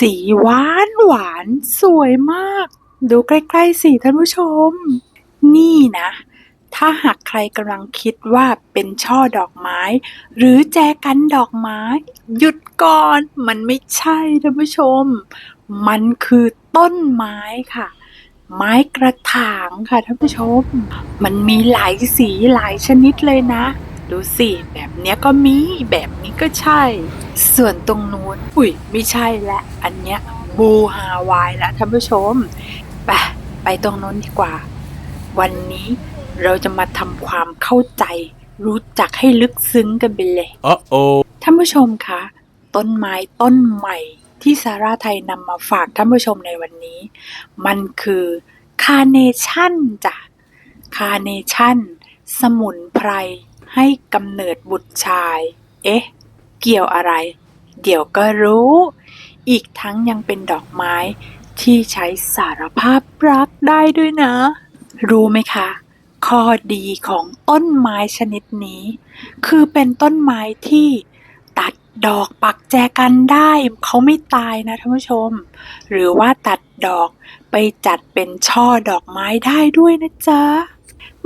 สีหวานหวานสวยมาก ดูใกล้ๆสิท่านผู้ชม นี่นะ ถ้าหากใครกำลังคิดว่าเป็นช่อดอกไม้ หรือแจกันดอกไม้ หยุดก่อนมันไม่ใช่ท่านผู้ชม มันคือต้นไม้ค่ะไม้กระถางค่ะท่านผู้ชม มันมีหลายสีหลายชนิดเลยนะ ดูสิแบบเนี้ยก็มีแบบนี้ก็ใช่ ส่วนตรงนู้นอุ้ยไม่ใช่และอันเนี้ยบูฮาวายละท่านผู้ชมไปไปตรงนู้นดีกว่า วันนี้เราจะมาทำความเข้าใจ รู้จักให้ลึกซึ้งกันไปเลย Uh-oh. ท่านผู้ชมคะต้นไม้ต้นใหม่ที่สาราไทยนำมาฝากท่านผู้ชมในวันนี้ มันคือคาเนชั่นจ้ะคาเนชั่น สมุนไพร ให้กำเนิดบุตรชาย เอ๊ะ เกี่ยวอะไร เดี๋ยวก็รู้ อีกทั้งยังเป็นดอกไม้ที่ใช้สารภาพรักได้ด้วยนะ รู้ไหมคะ ข้อดีของต้นไม้ชนิดนี้ คือเป็นต้นไม้ที่ตัดดอกปักแจกันได้ เขาไม่ตายนะท่านผู้ชม หรือว่าตัดดอกไปจัดเป็นช่อดอกไม้ได้ด้วยนะจ๊ะ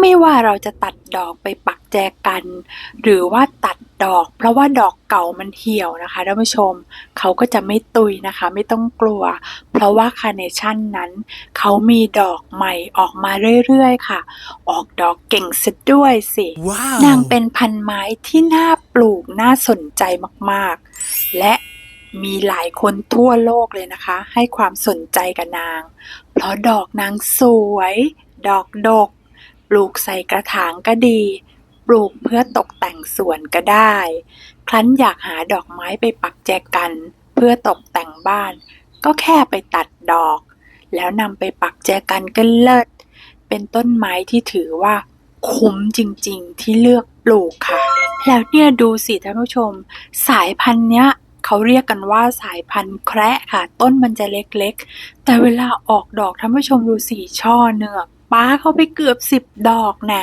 ไม่ว่าเราจะตัดดอกไปปักแจกัน หรือว่าตัดดอก เพราะว่าดอกเก่ามันเหี่ยวนะคะท่านผู้ชม เขาก็จะไม่ตุยนะคะ ไม่ต้องกลัว เพราะว่าคาร์เนชั่นนั้น เขามีดอกใหม่ออกมาเรื่อยๆค่ะ ออกดอกเก่งซะด้วยสิ Wow. นางเป็นพันไม้ที่น่าปลูกน่าสนใจมากๆ และมีหลายคนทั่วโลกเลยนะคะ ให้ความสนใจกับนาง เพราะดอกนางสวย ดอกดกป ลูกใส่กระถางก็ดี ปลูกเพื่อตกแต่งสวนก็ได้ ครั้นอยากหาดอกไม้ไปปักแจกัน เพื่อตกแต่งบ้าน ก็แค่ไปตัดดอก แล้วนำไปปักแจกันก็เลิศ เป็นต้นไม้ที่ถือว่า คุ้มจริงๆที่เลือกปลูกค่ะ แล้วเนี่ยดูสิท่านผู้ชม สายพันธุ์เนี้ยเขาเรียกกันว่าสายพันธุ์แคระค่ะ ต้นมันจะเล็กๆ แต่เวลาออกดอกท่านผู้ชมดูสีช่อเนื้อ ป้าเขาไปเกือบสิบดอกน่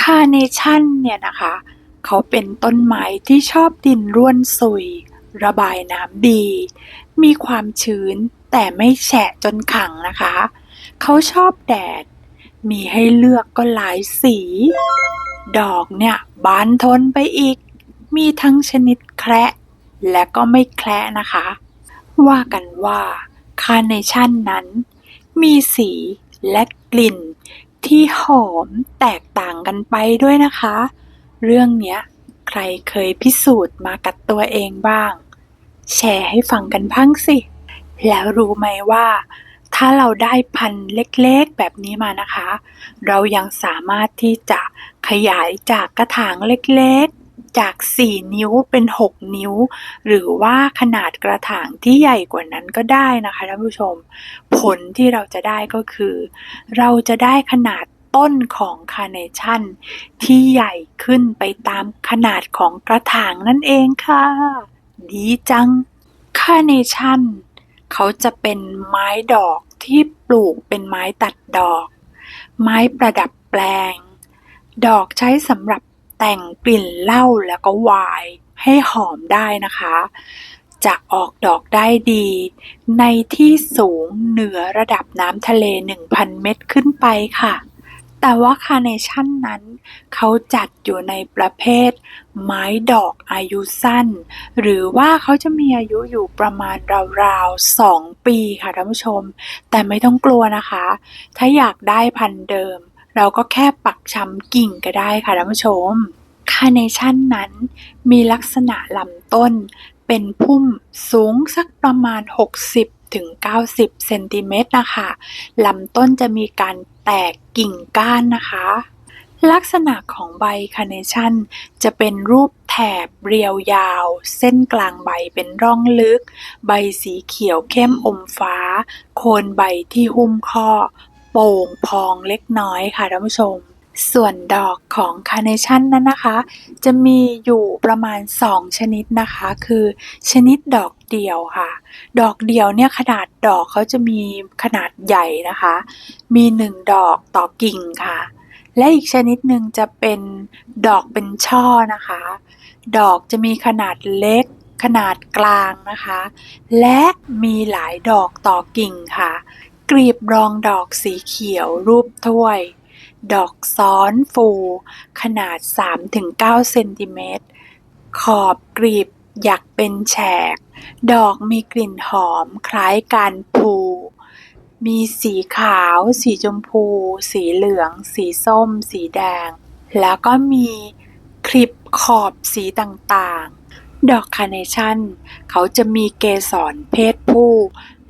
คาเนชั่นเนี่ยนะคะ เขาเป็นต้นไม้ที่ชอบดินร่วนซุย ระบายน้ำดี มีความชื้นแต่ไม่แฉะจนขังนะคะ เขาชอบแดด มีให้เลือกก็หลายสี ดอกเนี่ยบานทนไปอีก มีทั้งชนิดแคระและก็ไม่แคระนะคะ ว่ากันว่าคาเนชั่นนั้น มีสีและ กลิ่นที่หอมแตกต่างกันไปด้วยนะคะ เรื่องเนี้ยใครเคยพิสูจน์มากับตัวเองบ้าง แชร์ให้ฟังกันพังสิ แล้วรู้ไหมว่า ถ้าเราได้พันธุ์เล็กๆแบบนี้มานะคะ เรายังสามารถที่จะขยายจากกระถางเล็กๆ จาก 4 นิ้วเป็น 6 นิ้ว หรือว่าขนาดกระถางที่ใหญ่กว่านั้นก็ได้นะคะท่านผู้ชม ผลที่เราจะได้ก็คือ เราจะได้ขนาดต้นของคาร์เนชั่นที่ใหญ่ขึ้นไปตามขนาดของกระถางนั่นเองค่ะ ดีจังคาร์เนชั่นเขาจะเป็นไม้ดอกที่ปลูกเป็นไม้ตัดดอก ไม้ประดับแปลง ดอกใช้สำหรับ แต่งกลิ่นเหล้าแล้วก็ไวน์ให้หอมได้นะคะ จะออกดอกได้ดี ในที่สูงเหนือระดับน้ำทะเล 1,000 เมตรขึ้นไปค่ะ แต่ว่าคาร์เนชั่นนั้น เขาจัดอยู่ในประเภท ไม้ดอกอายุสั้น หรือว่าเขาจะมีอายุอยู่ประมาณราวๆ 2 ปีค่ะท่านผู้ชม แต่ไม่ต้องกลัวนะคะ ถ้าอยากได้พันธุ์เดิม เราก็แค่ปักชำกิ่งก็ได้ค่ะท่านผู้ชม คาร์เนชั่นนั้นมีลักษณะลำต้น เป็นพุ่มสูงสักประมาณ 60ถึง90เซนติเมตรนะคะลำต้นจะมีการแตกกิ่งก้านนะคะลักษณะของใบคาร์เนชั่นจะเป็นรูปแถบเรียวยาว เส้นกลางใบเป็นร่องลึก ใบสีเขียวเข้มอมฟ้า โคนใบที่หุ้มข้อ โป่งพองเล็กน้อยค่ะท่านผู้ชม ส่วนดอกของคาร์เนชั่นนั้นนะคะ จะมีอยู่ประมาณ 2 ชนิดนะคะ คือชนิดดอกเดี่ยวค่ะ ดอกเดี่ยวเนี่ยขนาดดอกเขาจะมีขนาดใหญ่นะคะ มี 1 ดอกต่อกิ่งค่ะ และอีกชนิดหนึ่งจะเป็นดอกเป็นช่อนะคะ ดอกจะมีขนาดเล็กขขนาดกลางนะคะ และมีหลายดอกต่อกิ่งค่ะ กลีบรองดอกสีเขียวรูปถ้วย ดอกซ้อนฟูขนาด 3-9 เซนติเมตร ขอบกลีบหยักเป็นแฉก ดอกมีกลิ่นหอมคล้ายการพลูมีสีขาว สีชมพู สีเหลือง สีส้ม สีแดง แล้วก็มีคลิปขอบสีต่างๆ ดอกคาร์เนชั่น เขาจะมีเกสรเพศผู้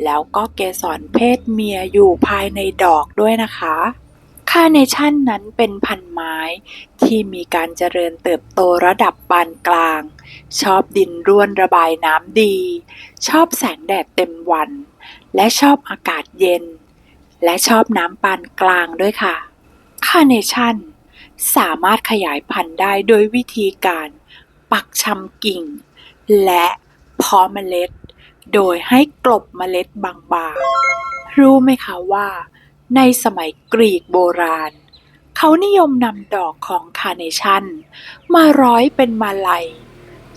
แล้วก็เกสรเพศเมียอยู่ภายในดอกด้วยนะคะคาเนชั่นนั้นเป็นพันธุ์ไม้ที่มีการเจริญเติบโตระดับปานกลาง ชอบดินร่วนระบายน้ำดี ชอบแสงแดดเต็มวัน และชอบอากาศเย็น และชอบน้ำปานกลางด้วยค่ะคาเนชั่นสามารถขยายพันธุ์ได้โดยวิธีการปักชำกิ่ง และเพาะเมล็ด โดยให้กลบเมล็ดบางๆ รู้ไหมคะว่า ในสมัยกรีกโบราณ เขานิยมนำดอกของคาร์เนชั่น มาร้อยเป็นมาลัย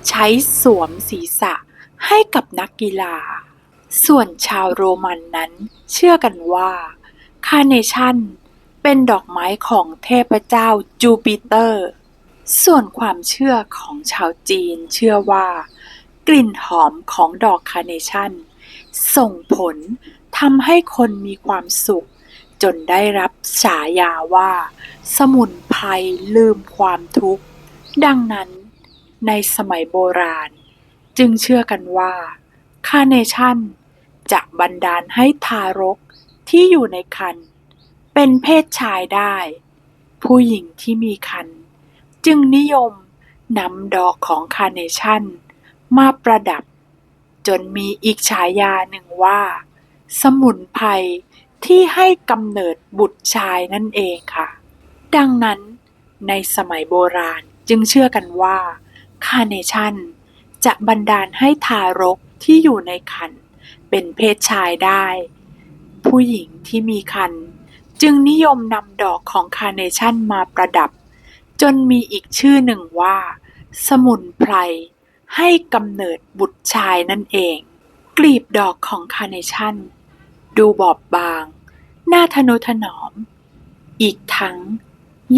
ใช้สวมศีรษะให้กับนักกีฬา ส่วนชาวโรมันนั้นเชื่อกันว่าคาร์เนชั่นเป็นดอกไม้ของเทพเจ้าจูปิเตอร์ ส่วนความเชื่อของชาวจีนเชื่อว่า กลิ่นหอมของดอกคาร์เนชั่น ส่งผลทำให้คนมีความสุข จนได้รับฉายาว่า สมุนไพรลืมความทุกข์ ดังนั้น ในสมัยโบราณ จึงเชื่อกันว่าคาร์เนชั่นจะบันดาลให้ทารกที่อยู่ในครรภ์เป็นเพศชายได้ ผู้หญิงที่มีครรภ์จึงนิยมนำดอกของคาร์เนชั่น มาประดับ จนมีอีกฉายาหนึ่งว่า สมุนไพรที่ให้กำเนิดบุตรชายนั่นเองค่ะ ดังนั้นในสมัยโบราณจึงเชื่อกันว่าคาเนชั่นจะบันดาลให้ทารกที่อยู่ในครรภ์เป็นเพศชายได้ ผู้หญิงที่มีครรภ์จึงนิยมนำดอกของคาเนชั่นมาประดับ จนมีอีกชื่อหนึ่งว่า สมุนไพร ให้กำเนิดบุตรชายนั่นเอง กลีบดอกของคาร์เนชั่น ดูบอบบาง หน่าทนุถนอม อีกทั้ง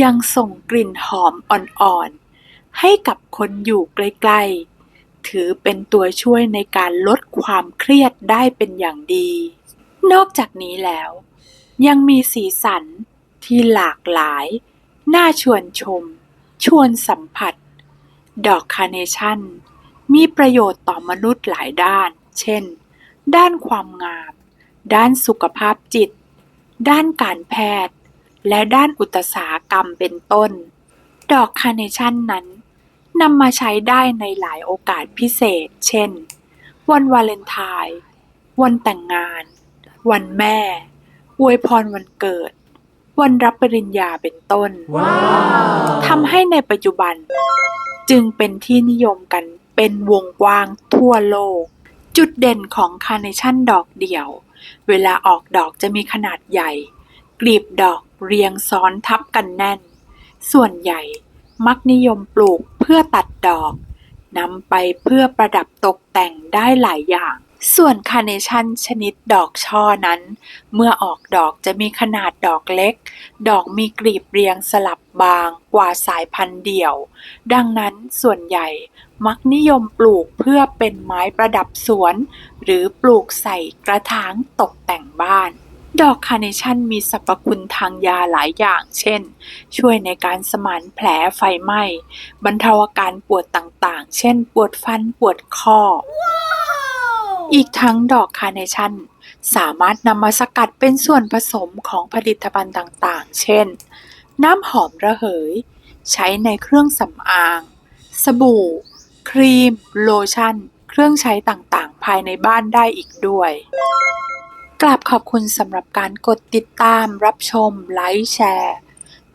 ยังส่งกลิ่นหอมอ่อนๆ ให้กับคนอยู่ใกล้ๆ ถือเป็นตัวช่วยในการลดความเครียดได้เป็นอย่างดี นอกจากนี้แล้ว ยังมีสีสันที่หลากหลาย น่าชวนชม ชวนสัมผัส ดอกคาร์เนชั่น มีประโยชน์ต่อมนุษย์หลายด้าน เช่น ด้านความงาม ด้านสุขภาพจิต ด้านการแพทย์ และด้านอุตสาหกรรมเป็นต้น ดอกคาร์เนชั่นนั้นนำมาใช้ได้ในหลายโอกาสพิเศษ เช่น วันวาเลนไทน์ วันแต่งงาน วันแม่ อวยพรวันเกิด วันรับปริญญาเป็นต้นทำให้ในปัจจุบัน จึงเป็นที่นิยมกัน เป็นวงกว้างทั่วโลก จุดเด่นของคาร์เนชั่นดอกเดี่ยว เวลาออกดอกจะมีขนาดใหญ่ กลีบดอกเรียงซ้อนทับกันแน่น ส่วนใหญ่มักนิยมปลูกเพื่อตัดดอกนำไปเพื่อประดับตกแต่งได้หลายอย่าง ส่วนคาร์เนชั่นชนิดดอกช่อนั้น เมื่อออกดอกจะมีขนาดดอกเล็ก ดอกมีกลีบเรียงสลับบางกว่าสายพันธุ์เดี่ยว ดังนั้นส่วนใหญ่มักนิยมปลูกเพื่อเป็นไม้ประดับสวน หรือปลูกใส่กระถางตกแต่งบ้าน ดอกคาร์เนชั่นมีสรรพคุณทางยาหลายอย่าง เช่น ช่วยในการสมานแผลไฟไหม้บรรเทาอาการปวดต่างๆ เช่น ปวดฟันปวดข้อ อีกทั้งดอกคาร์เนชั่นสามารถนำมาสกัดเป็นส่วนผสมของผลิตภัณฑ์ต่างๆ เช่น น้ำหอมระเหย ใช้ในเครื่องสำอาง สบู่ ครีม โลชั่น เครื่องใช้ต่างๆ ภายในบ้านได้อีกด้วย กราบขอบคุณสำหรับการกดติดตาม รับชม ไลค์ แชร์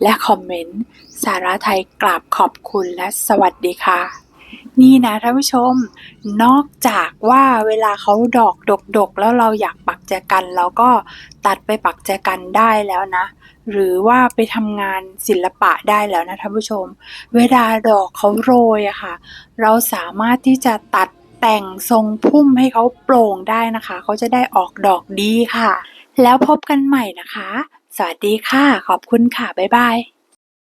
และคอมเมนต์ สาระไทยกราบขอบคุณและสวัสดีค่ะ นี่นะท่านผู้ชม นอกจากว่าเวลาเขาดอกดกๆแล้วเราอยากปักแจกันเราก็ตัดไปปักแจกันได้แล้วนะ หรือว่าไปทำงานศิลปะได้แล้วนะท่านผู้ชม เวลาดอกเขาโรยอะค่ะ เราสามารถที่จะตัดแต่งทรงพุ่มให้เขาโปร่งได้นะคะ เขาจะได้ออกดอกดีค่ะ แล้วพบกันใหม่นะคะ สวัสดีค่ะ ขอบคุณค่ะ บ๊ายบาย